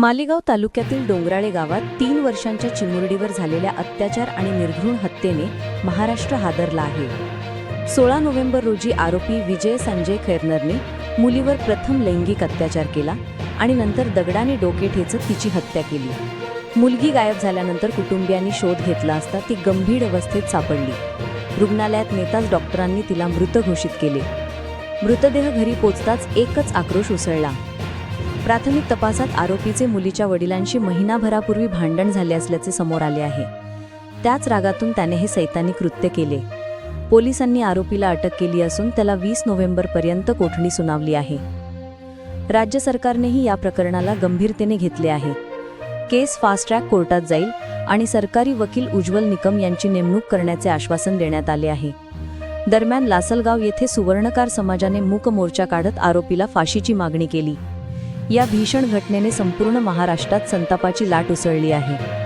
मालेगाव तालुक्यातील डोंगराळे गावात तीन वर्षांच्या चिमुरडीवर झालेल्या अत्याचार आणि निर्घृण हत्येने महाराष्ट्र हादरला आहे. सोळा नोव्हेंबर रोजी आरोपी विजय संजय खैरनरने मुलीवर प्रथम लैंगिक अत्याचार केला आणि नंतर दगडाने डोके ठेचत तिची हत्या केली. मुलगी गायब झाल्यानंतर कुटुंबियांनी शोध घेतला असता ती गंभीर अवस्थेत सापडली. रुग्णालयात नेताच डॉक्टरांनी तिला मृत घोषित केले. मृतदेह घरी पोचताच एकच आक्रोश उसळला. प्राथमिक तपासात आरोपीचे मुलीच्या वडिलांशी महिनाभरापूर्वी भांडण झाले असल्याचे समोर आले आहे. त्याच रागातून त्याने हे सैतानी कृत्य केले. पोलिसांनी आरोपीला अटक केली असून त्याला वीस नोव्हेंबरपर्यंत कोठडी सुनावली आहे. राज्य सरकारनेही या प्रकरणाला गंभीरतेने घेतले आहे. केस फास्ट ट्रॅक कोर्टात जाईल आणि सरकारी वकील उज्ज्वल निकम यांची नेमणूक करण्याचे आश्वासन देण्यात आले आहे. दरम्यान लासलगाव येथे सुवर्णकार समाजाने मूक मोर्चा काढत आरोपीला फाशीची मागणी केली. या भीषण घटनेने संपूर्ण महाराष्ट्रात संतापाची लाट उसळली आहे.